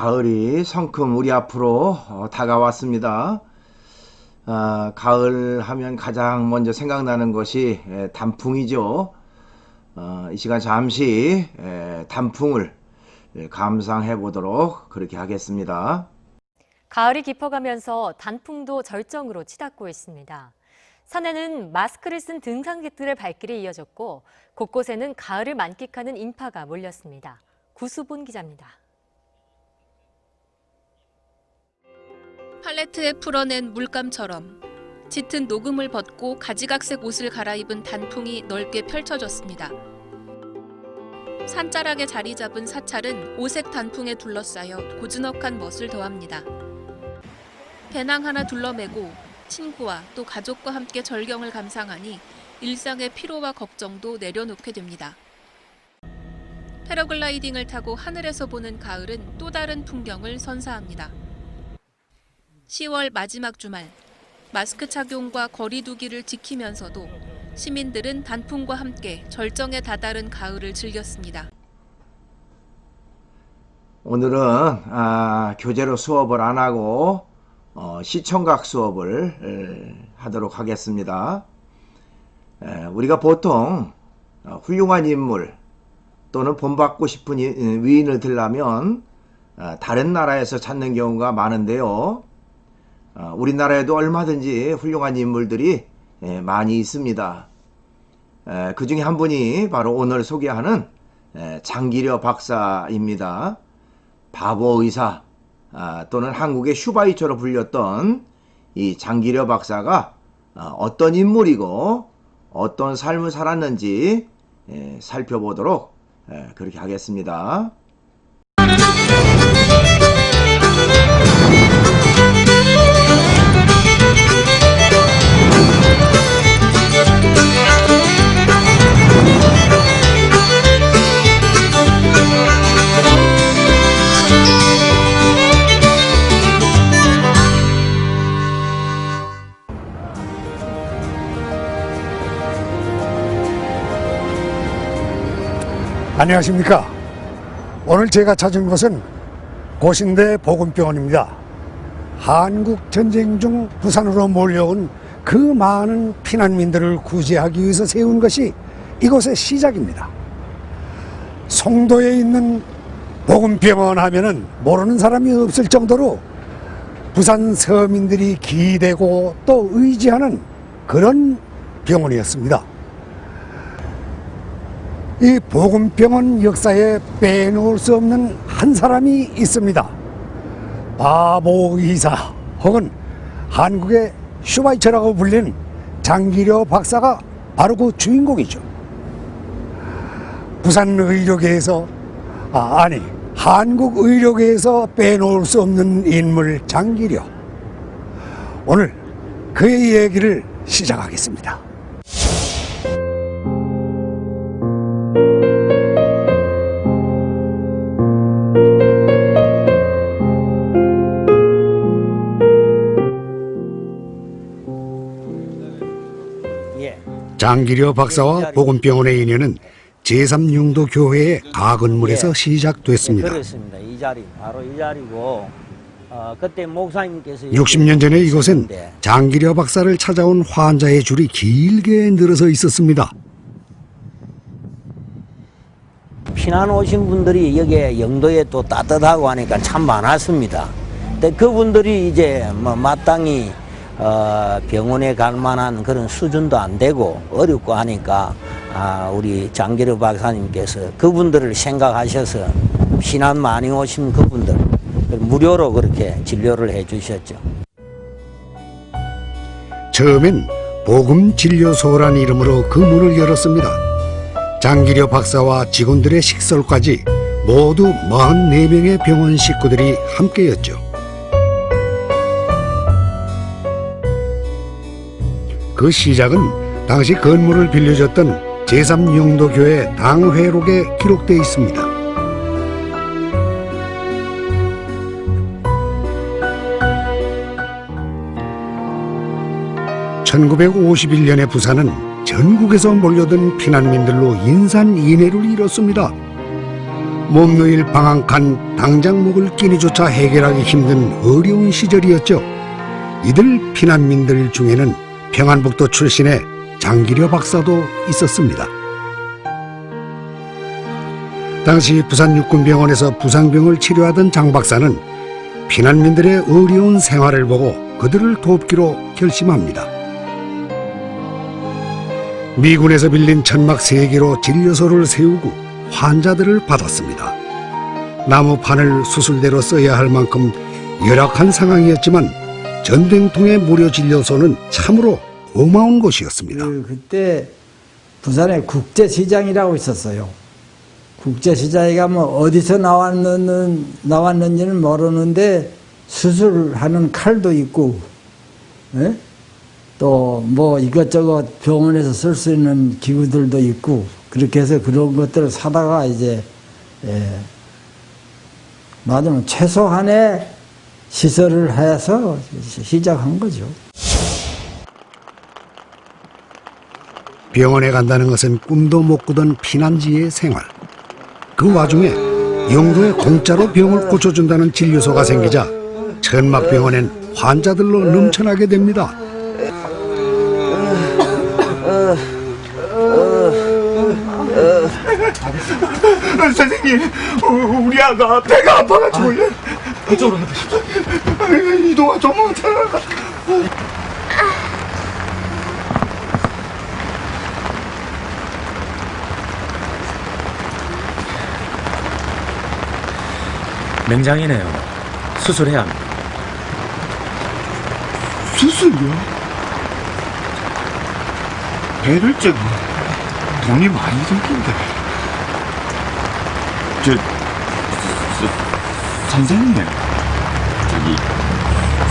가을이 성큼 우리 앞으로 어, 다가왔습니다. 아, 가을 하면 가장 먼저 생각나는 것이 에, 단풍이죠. 어, 이 시간 잠시 에, 단풍을 에, 감상해 보도록 그렇게 하겠습니다. 가을이 깊어가면서 단풍도 절정으로 치닫고 있습니다. 산에는 마스크를 쓴 등산객들의 발길이 이어졌고 곳곳에는 가을을 만끽하는 인파가 몰렸습니다. 구수본 기자입니다. 팔레트에 풀어낸 물감처럼 짙은 녹음을 벗고 가지각색 옷을 갈아입은 단풍이 넓게 펼쳐졌습니다. 산자락에 자리 잡은 사찰은 오색 단풍에 둘러싸여 고즈넉한 멋을 더합니다. 배낭 하나 둘러매고 친구와 또 가족과 함께 절경을 감상하니 일상의 피로와 걱정도 내려놓게 됩니다. 패러글라이딩을 타고 하늘에서 보는 가을은 또 다른 풍경을 선사합니다. 10월 마지막 주말 마스크 착용과 거리 두기를 지키면서도 시민들은 단풍과 함께 절정에 다다른 가을을 즐겼습니다. 오늘은 아, 교재로 수업을 안 하고 어, 시청각 수업을 에, 하도록 하겠습니다. 에, 우리가 보통 어, 훌륭한 인물 또는 본받고 싶은 이- 위인을 들려면 어, 다른 나라에서 찾는 경우가 많은데요. 어, 우리나라에도 얼마든지 훌륭한 인물들이 에, 많이 있습니다. 에, 그 중에 한 분이 바로 오늘 소개하는 에, 장기려 박사입니다. 바보 의사 아, 또는 한국의 슈바이처로 불렸던 이 장기려 박사가 아, 어떤 인물이고 어떤 삶을 살았는지 에, 살펴보도록 에, 그렇게 하겠습니다. 안녕하십니까. 오늘 제가 찾은 곳은 고신대 보건병원입니다. 한국 전쟁 중 부산으로 몰려온 그 많은 피난민들을 구제하기 위해서 세운 것이 이곳의 시작입니다. 송도에 있는 보건병원 하면은 모르는 사람이 없을 정도로 부산 서민들이 기대고 또 의지하는 그런 병원이었습니다. 이 보건병원 역사에 빼놓을 수 없는 한 사람이 있습니다. 바보 의사 혹은 한국의 슈바이처라고 불린 장기려 박사가 바로 그 주인공이죠. 부산 의료계에서 아, 아니 한국 의료계에서 빼놓을 수 없는 인물 장기려. 오늘 그의 얘기를 시작하겠습니다. 장기려 박사와 보건병원의 인연은 제3융도 교회의 가건물에서 예. 시작됐습니다. 그렇습니다. 이 자리 바로 이 자리고 어, 그때 목사님께서 60년 전에 이곳엔 장기려 박사를 찾아온 환자의 줄이 길게 늘어서 있었습니다. 피난 오신 분들이 여기에 영도에 또 따뜻하고 하니까 참 많았습니다. 근데 그분들이 이제 뭐 마땅히 어, 병원에 갈 만한 그런 수준도 안 되고 어렵고 하니까 아, 우리 장기르 박사님께서 그분들을 생각하셔서 피난 많이 오신 그분들 무료로 그렇게 진료를 해 주셨죠. 처음엔 복음진료소란 이름으로 그 문을 열었습니다. 장기려 박사와 직원들의 식설까지 모두 44명의 병원 식구들이 함께였죠. 그 시작은 당시 건물을 빌려줬던 제3용도교회 당회록에 기록되어 있습니다. 1951년에 부산은 전국에서 몰려든 피난민들로 인산인해를 이뤘습니다. 몸누일 방황간 당장 먹을 끼니조차 해결하기 힘든 어려운 시절이었죠. 이들 피난민들 중에는 평안북도 출신의 장기려 박사도 있었습니다. 당시 부산육군병원에서 부상병을 치료하던 장 박사는 피난민들의 어려운 생활을 보고 그들을 돕기로 결심합니다. 미군에서 빌린 천막 세개로 진료소를 세우고 환자들을 받았습니다. 나무판을 수술대로 써야 할 만큼 열악한 상황이었지만 전쟁통의 무료 진료소는 참으로 고마운 곳이었습니다. 그, 그때 부산에 국제시장이라고 있었어요. 국제시장에 가면 어디서 나왔는, 나왔는지는 모르는데 수술하는 칼도 있고, 예? 또뭐 이것저것 병원에서 쓸 수 있는 기구들도 있고, 그렇게 해서 그런 것들을 사다가 이제, 예, 맞으면 최소한의 시설을 해서 시작한 거죠. 병원에 간다는 것은 꿈도 못 꾸던 피난지의 생활. 그 와중에 영도에 공짜로 병을 고쳐준다는 진료소가 생기자 천막병원엔 환자들로 넘쳐나게 됩니다. 선생님, 우리 아가 배가 아파가지고 요. 이쪽으로 해보십시오. 이동아 좀 못해. 맹장이네요. 수술해야 합니다. 수술이요? 배를 째고 돈이 많이 들긴데 저, 저 선생님 저기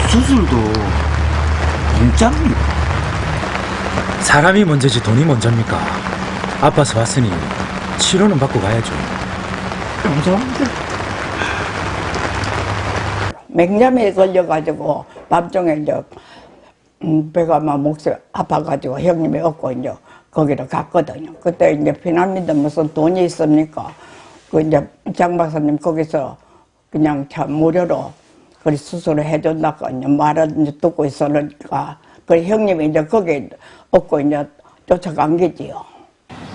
수술도 공짜입니까? 사람이 먼저지 돈이 먼저입니까? 아파서 왔으니 치료는 받고 가야죠. 감사합니다 맹점에 걸려가지고 밤중에 이제 음, 배가 막 목이 아파가지고 형님이 얻고 이제 거기로 갔거든요. 그때 이제 피난민들 무슨 돈이 있습니까? 그 이제 장 박사님 거기서 그냥 참 무료로 그 수술을 이제 말을 이제 듣고 있었으니까 그 형님이 이제 거기 얻고 이제 쫓아간 게지요.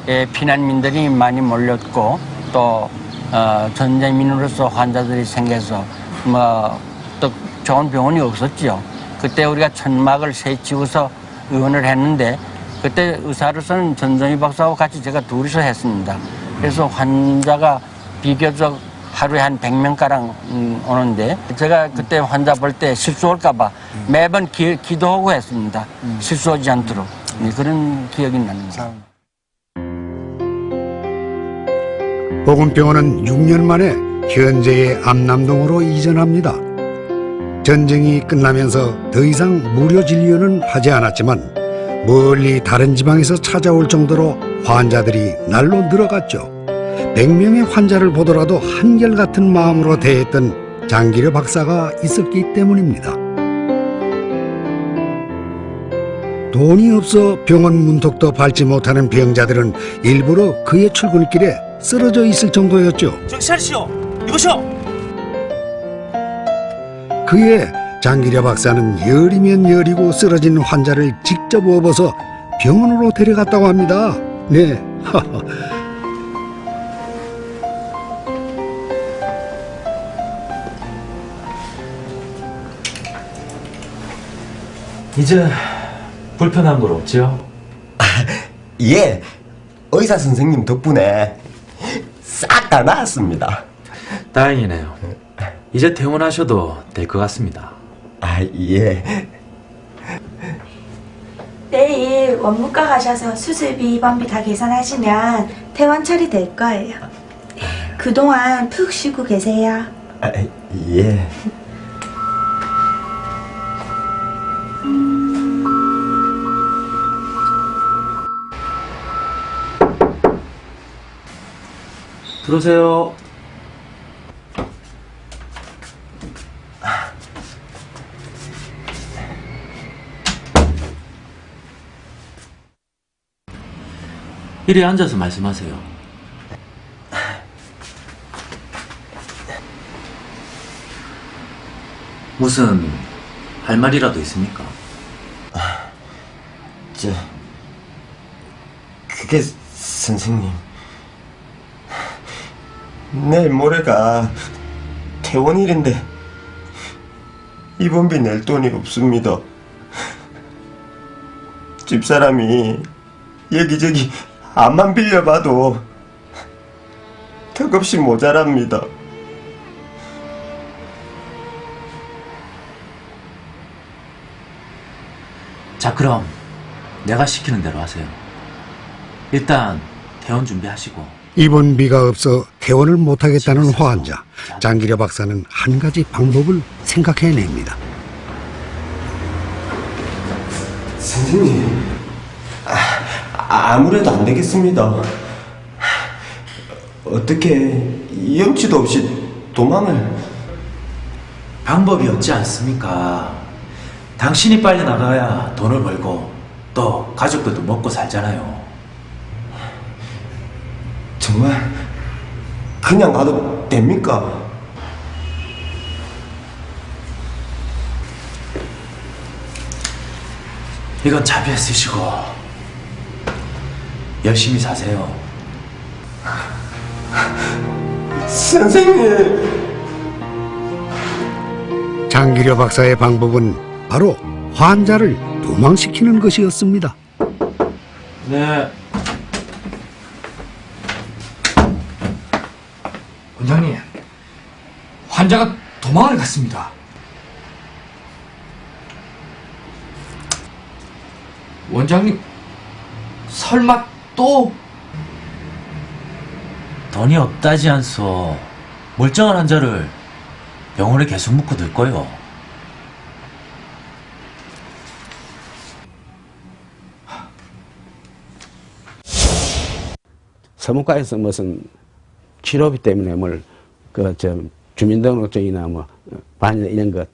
예, 피난민들이 많이 몰렸고 또 어, 전쟁민으로서 환자들이 생겨서 뭐또 좋은 병원이 없었지요. 그때 우리가 천막을 세치고서 의원을 했는데 그때 의사로서는 전정희 박사하고 같이 제가 둘이서 했습니다. 그래서 환자가 비교적 하루에 한 100명가량 음, 오는데 제가 그때 환자 볼 때 실수할까봐 매번 기, 기도하고 했습니다. 실수하지 않도록 네, 그런 기억이 납니다. 보건병원은 6년 만에 현재의 암남동으로 이전합니다. 전쟁이 끝나면서 더 이상 무료 진료는 하지 않았지만 멀리 다른 지방에서 찾아올 정도로 환자들이 날로 늘어갔죠. 100명의 환자를 보더라도 한결같은 마음으로 대했던 장기려 박사가 있었기 때문입니다. 돈이 없어 병원 문턱도 밟지 못하는 병자들은 일부러 그의 출근길에 쓰러져 있을 정도였죠. 정시하시오! 이보시오! 그의 장기려 박사는 열이면 열이고 쓰러진 환자를 직접 업어서 병원으로 데려갔다고 합니다. 네. 이제 불편한 건 없지요? 예, 의사 선생님 덕분에 싹 다 나았습니다. 다행이네요. 이제 퇴원하셔도 될 것 같습니다. 아, 예. 내일 원무과 가셔서 수술비, 입원비 다 계산하시면 퇴원 처리될 거예요. 그동안 푹 쉬고 계세요. 아, 예. 들어오세요. 이리 앉아서 말씀하세요. 무슨 할 말이라도 있습니까? 저 그게 선생님. 내일 모레가 퇴원일인데 입원비 낼 돈이 없습니다. 집사람이 여기저기 암만 빌려봐도 턱없이 모자랍니다. 자, 그럼 내가 시키는 대로 하세요. 일단 퇴원 준비하시고 입원비가 없어 퇴원을 못하겠다는 환자. 장기려 박사는 한 가지 방법을 생각해냅니다. 선생님, 아, 아무래도 안 되겠습니다. 어떻게 염치도 없이 도망을 방법이 없지 않습니까? 당신이 빨리 나가야 돈을 벌고 또 가족들도 먹고 살잖아요. 정말 그냥 가도 됩니까? 이건 자비에 쓰시고 열심히 사세요. 선생님. 장기려 박사의 방법은 바로 환자를 도망시키는 것이었습니다. 네. 원장님, 환자가 도망을 갔습니다. 원장님, 설마 또 돈이 없다지 않소. 멀쩡한 환자를 병원에 계속 묵고 들 거요. 서문과에서 무슨 치료비 때문에 뭘, 그, 저, 주민등록증이나 뭐, 반이나 이런 거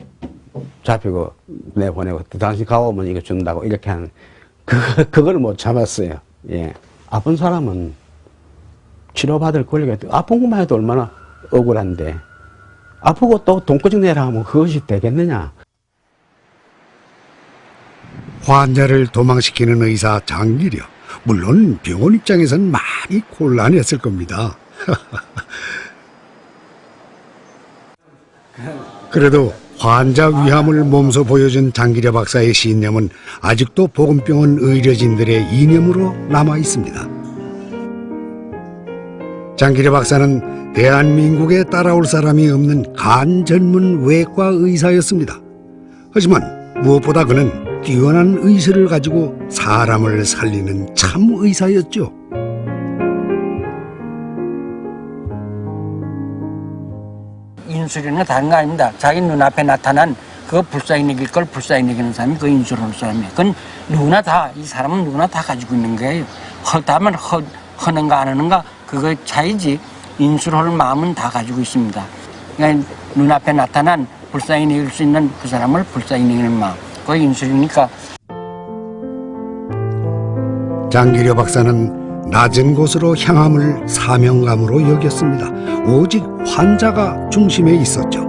잡히고 내보내고, 또 당신 가오면 이거 준다고 이렇게 하는, 그, 그걸 못 참았어요. 예. 아픈 사람은 치료받을 권리가. 아픈 것만 해도 얼마나 억울한데, 아프고 또 돈꺼증 내라 하면 그것이 되겠느냐. 환자를 도망시키는 의사 장기려. 물론 병원 입장에선 많이 곤란했을 겁니다. 그래도 환자 위함을 몸소 보여준 장기려 박사의 신념은 아직도 보건병원 의료진들의 이념으로 남아 있습니다. 장기려 박사는 대한민국에 따라올 사람이 없는 간 전문 외과 의사였습니다. 하지만 무엇보다 그는 뛰어난 의술을 가지고 사람을 살리는 참 의사였죠. 인술이는 다른 거 아닙니다. 자기 눈앞에 나타난 그거 불쌍히 여길 걸 불쌍히 여기는 사람이 그 인술을 사람이에요. 그건 누구나 다, 이 사람은 누구나 다 가지고 있는 거예요. 허다면 허, 허는가 안 하는가 그거 차이지 인술할 마음은 다 가지고 있습니다. 그러니까 눈앞에 나타난 불쌍히 여길 수 있는 그 사람을 불쌍히 여기는 마음. 그거 인술이니까 장기려 박사는 낮은 곳으로 향함을 사명감으로 여겼습니다. 오직 환자가 중심에 있었죠.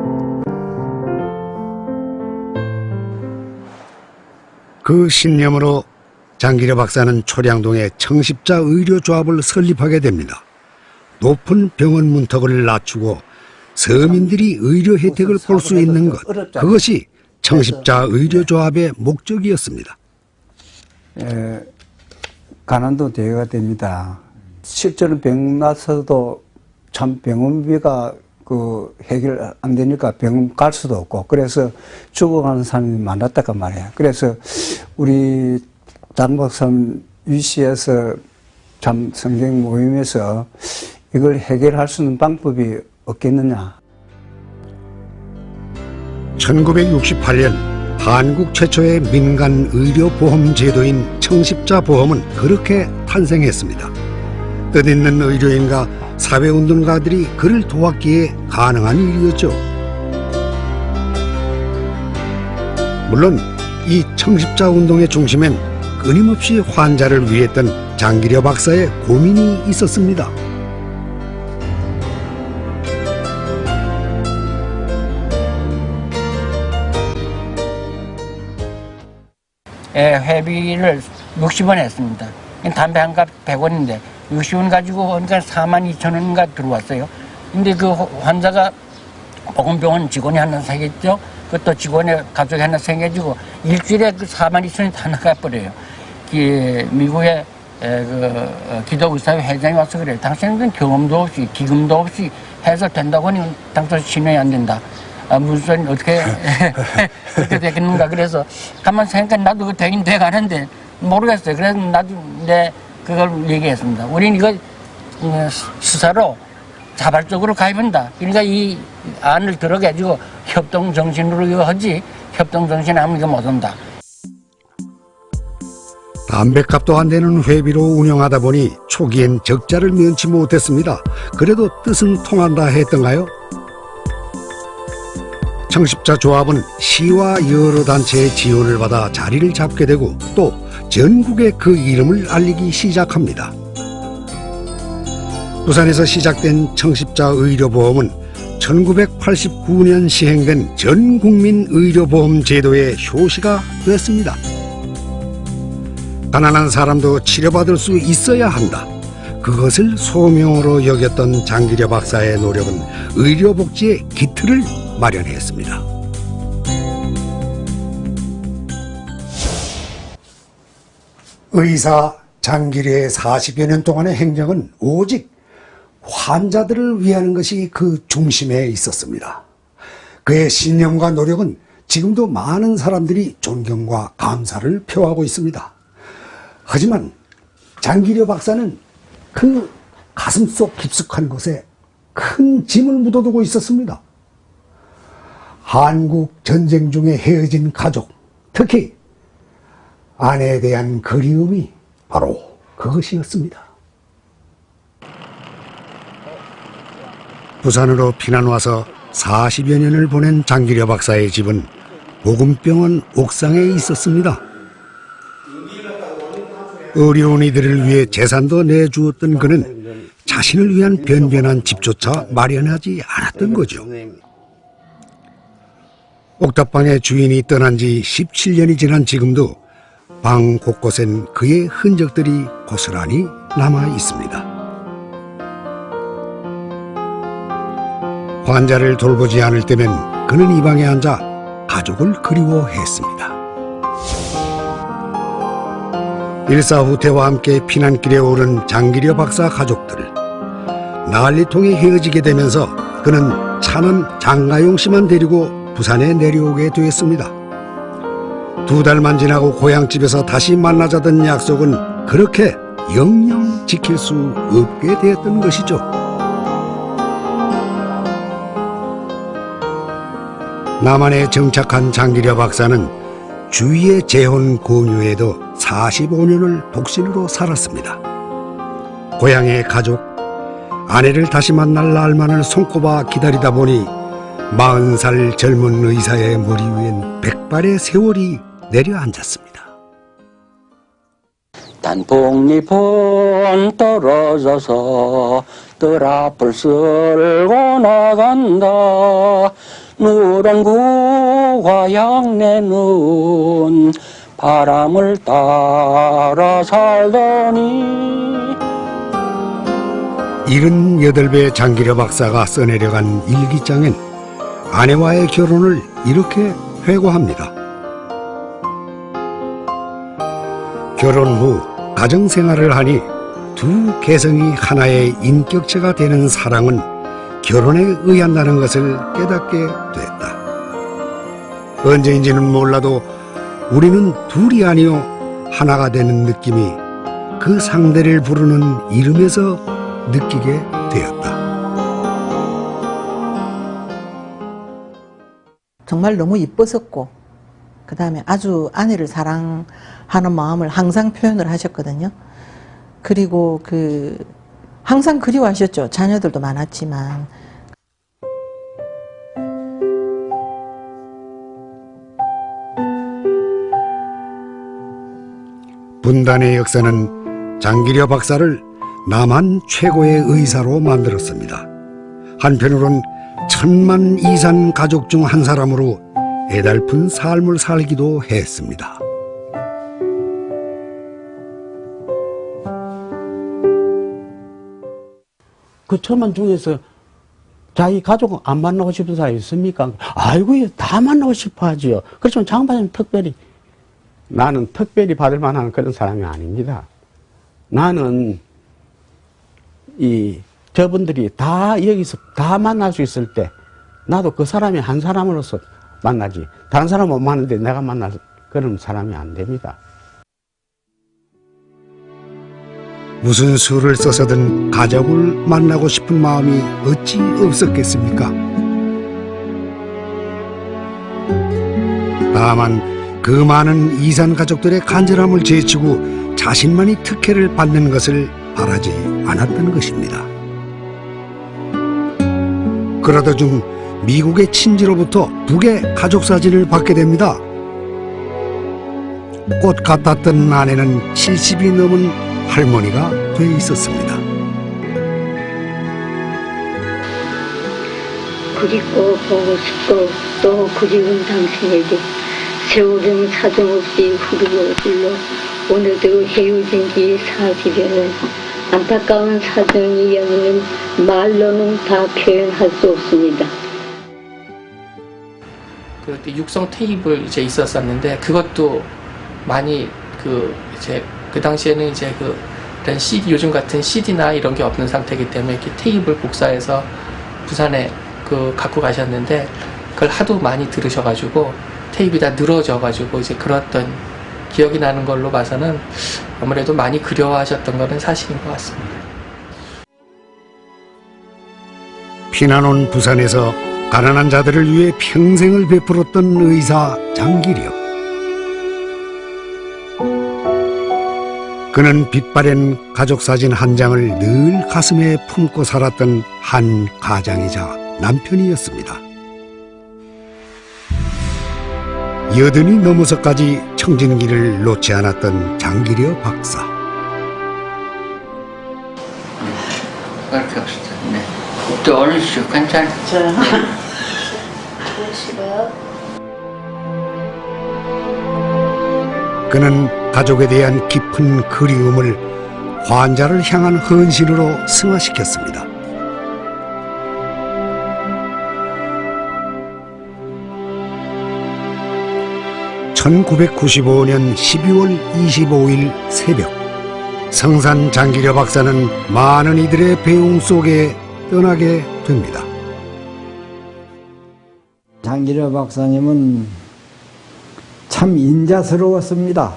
그 신념으로 장기려 박사는 초량동에 청십자 의료조합을 설립하게 됩니다. 높은 병원 문턱을 낮추고 서민들이 의료 혜택을 볼 수 있는 것, 그것이 청십자 의료조합의 목적이었습니다. 에, 가난도 대여가 됩니다. 실제로 병 나서도 참 병원비가 그 해결 안 되니까 병원 갈 수도 없고 그래서 죽어가는 사람이 많았다고 말이에요. 그래서 우리 장박삼 유시에서 참 성경 모임에서 이걸 해결할 수 있는 방법이 없겠느냐. 1968년 한국 최초의 민간 의료 보험 제도인 청십자 보험은 그렇게 탄생했습니다. 뜻있는 의료인과 사회운동가들이 그를 도왔기에 가능한 일이었죠. 물론 이 청십자 운동의 중심엔 끊임없이 환자를 위했던 장기려 박사의 고민이 있었습니다. 예, 회비를 60원 했습니다. 담배 한 갑 100원인데 60원 가지고 그러니까 4만 2천 원인가 들어왔어요. 근데 그 환자가 보건병원 직원이 하나 생겼죠. 그것도 직원의 가족이 하나 생겨지고 일주일에 그 4만 2천 원이 다 나가버려요. 그 미국의 에, 그 어, 기도의사회 회장이 와서 그래요. 당신은 경험도 없이 기금도 없이 해서 된다고 하니 당초 신뢰이 안 된다. 아, 무슨 어떻게 그렇게 되겠는가 그래서 가만 생각해 나도 그 되긴 돼가는데 모르겠어요. 그래서 나도 내 그걸 얘기했습니다. 우리는 이거 어, 수사로 자발적으로 가입한다. 그러니까 이 안을 들어가지고 협동 정신으로 이거 하지 협동 정신 하면 이거 못 한다. 담배값도 안 되는 회비로 운영하다 보니 초기엔 적자를 면치 못했습니다. 그래도 뜻은 통한다 했던가요? 청십자 조합은 시와 여러 단체의 지원을 받아 자리를 잡게 되고 또 전국에 그 이름을 알리기 시작합니다. 부산에서 시작된 청십자 의료보험은 1989년 시행된 전국민 의료보험 제도의 효시가 됐습니다. 가난한 사람도 치료받을 수 있어야 한다. 그것을 소명으로 여겼던 장기려 박사의 노력은 의료복지의 기틀을 마련했습니다. 의사 장기려의 40여 년 동안의 행정은 오직 환자들을 위하는 것이 그 중심에 있었습니다. 그의 신념과 노력은 지금도 많은 사람들이 존경과 감사를 표하고 있습니다. 하지만 장기려 박사는 그 가슴 속 깊숙한 곳에 큰 짐을 묻어두고 있었습니다. 한국 전쟁 중에 헤어진 가족, 특히 아내에 대한 그리움이 바로 그것이었습니다. 부산으로 피난 와서 40여 년을 보낸 장기려 박사의 집은 보금병원 옥상에 있었습니다. 어려운 이들을 위해 재산도 내주었던 그는 자신을 위한 변변한 집조차 마련하지 않았던 거죠. 옥탑방의 주인이 떠난 지 17년이 지난 지금도 방 곳곳엔 그의 흔적들이 고스란히 남아 있습니다. 환자를 돌보지 않을 때면 그는 이 방에 앉아 가족을 그리워했습니다. 일사후퇴와 함께 피난길에 오른 장기려 박사 가족들. 난리통에 헤어지게 되면서 그는 차는 장가용 씨만 데리고 부산에 내려오게 되었습니다. 두 달만 지나고 고향집에서 다시 만나자던 약속은 그렇게 영영 지킬 수 없게 되었던 것이죠. 남한에 정착한 장기려 박사는 주위의 재혼 공유에도 45년을 독신으로 살았습니다. 고향의 가족, 아내를 다시 만날 날만을 손꼽아 기다리다 보니 40살 젊은 의사의 머리 위엔 백발의 세월이 내려앉았습니다. 단풍잎은 떨어져서 뜰 앞을 쓸고 나간다 누런 구와 양내는 바람을 따라 살더니 78배 장기려 박사가 써내려간 일기장엔 아내와의 결혼을 이렇게 회고합니다. 결혼 후 가정 생활을 하니 두 개성이 하나의 인격체가 되는 사랑은 결혼에 의한다는 것을 깨닫게 됐다. 언제인지는 몰라도 우리는 둘이 아니요 하나가 되는 느낌이 그 상대를 부르는 이름에서 느끼게 되었다. 정말 너무 이뻤었고 그 다음에 아주 아내를 사랑하는 마음을 항상 표현을 하셨거든요. 그리고 그 항상 그리워하셨죠. 자녀들도 많았지만 분단의 역사는 장기려 박사를 남한 최고의 의사로 만들었습니다. 한편으론 천만 이산 가족 중 한 사람으로 애달픈 삶을 살기도 했습니다. 그 천만 중에서 자기 가족 안 만나고 싶은 사람 있습니까? 아이고, 다 만나고 싶어 하지요. 그렇지만 장반장님 특별히, 나는 특별히 받을 만한 그런 사람이 아닙니다. 나는 이 저분들이 다 여기서 다 만날 수 있을 때, 나도 그 사람이 한 사람으로서 만나지. 다른 사람 못 만나는데 내가 만날 그런 사람이 안 됩니다. 무슨 수를 써서든 가족을 만나고 싶은 마음이 어찌 없었겠습니까? 다만 그 많은 이산 가족들의 간절함을 제치고 자신만이 특혜를 받는 것을 바라지 않았던 것입니다. 그러던 중 미국의 친지로부터 북의 가족 사진을 받게 됩니다. 꽃 같았던 아내는 70이 넘은 할머니가 돼 있었습니다. 그립고 보고 싶고 또 그리운 당신에게 세월은 사정없이 흐르고 흘러 오늘도 헤어진 지 40여년 안타까운 사정 이야기는 말로는 다 표현할 수 없습니다. 그때 육성 테이블 이제 있었었는데 그것도 많이 그 이제 그 당시에는 이제 그 이런 CD 요즘 같은 CD나 이런 게 없는 상태이기 때문에 이렇게 테이블 복사해서 부산에 그 갖고 가셨는데 그걸 하도 많이 들으셔가지고 테이프가 다 늘어져가지고 이제 그랬던 기억이 나는 걸로 봐서는 아무래도 많이 그리워하셨던 거는 사실인 것 같습니다. 피난 온 부산에서 가난한 자들을 위해 평생을 베풀었던 의사 장기려. 그는 빛바랜 가족 사진 한 장을 늘 가슴에 품고 살았던 한 가장이자 남편이었습니다. 여든이 넘어서까지 청진기를 놓지 않았던 장기려 박사. 그렇게 없어요. 네. 또 올리시오. 괜찮아. 그는 가족에 대한 깊은 그리움을 환자를 향한 헌신으로 승화시켰습니다. (1995년 12월 25일) 새벽 성산 장기려 박사는 많은 이들의 배웅 속에 떠나게 됩니다. 장기려 박사님은 참 인자스러웠습니다.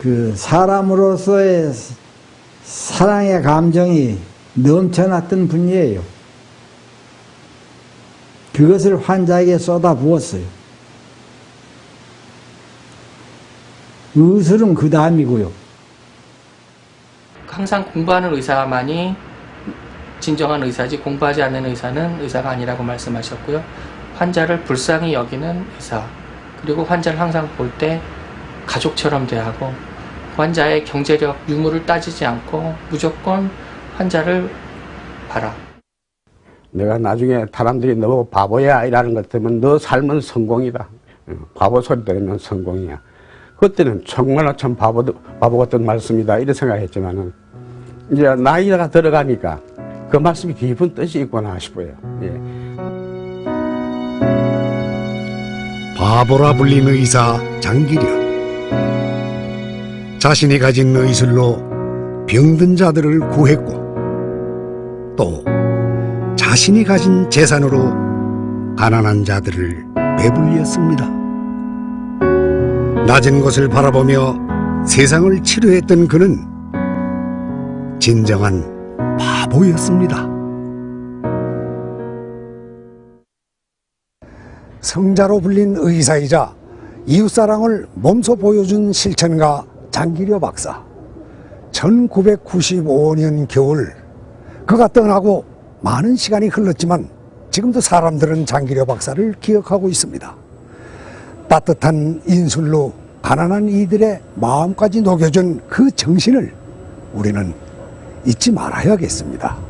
그 사람으로서의 사랑의 감정이 넘쳐났던 분이에요. 그것을 환자에게 쏟아 부었어요. 의술은 그 다음이고요. 항상 공부하는 의사만이 진정한 의사지 공부하지 않는 의사는 의사가 아니라고 말씀하셨고요. 환자를 불쌍히 여기는 의사 그리고 환자를 항상 볼 때 가족처럼 대하고 환자의 경제력 유무를 따지지 않고 무조건 환자를 봐라. 내가 나중에 사람들이 너 바보야 이라는 것 때문에 너 삶은 성공이다. 어, 바보 소리 들으면 성공이야. 그때는 정말로 참 바보, 바보 같은 말씀이다 이런 생각했지만은 이제 나이가 들어가니까 그 말씀이 깊은 뜻이 있구나 싶어요. 예. 바보라 불린 의사 장기려. 자신이 가진 의술로 병든 자들을 구했고 또 자신이 가진 재산으로 가난한 자들을 배불렸습니다. 낮은 곳을 바라보며 세상을 치료했던 그는 진정한 바보였습니다. 성자로 불린 의사이자 이웃사랑을 몸소 보여준 실천가 장기려 박사. 1995년 겨울 그가 떠나고 많은 시간이 흘렀지만 지금도 사람들은 장기려 박사를 기억하고 있습니다. 따뜻한 인술로 가난한 이들의 마음까지 녹여준 그 정신을 우리는 잊지 말아야겠습니다.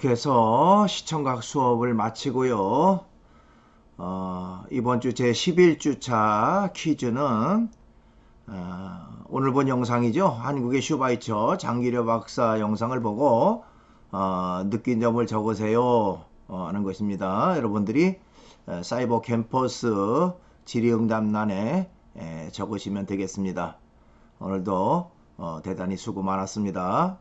이렇게 해서 시청각 수업을 마치고요. 어, 이번 주 제 11주차 퀴즈는 어, 오늘 본 영상이죠. 한국의 슈바이처 장기려 박사 영상을 보고 어, 느낀 점을 적으세요 어, 하는 것입니다. 여러분들이 어, 사이버 캠퍼스 질의응답란에 에, 적으시면 되겠습니다. 오늘도 어, 대단히 수고 많았습니다.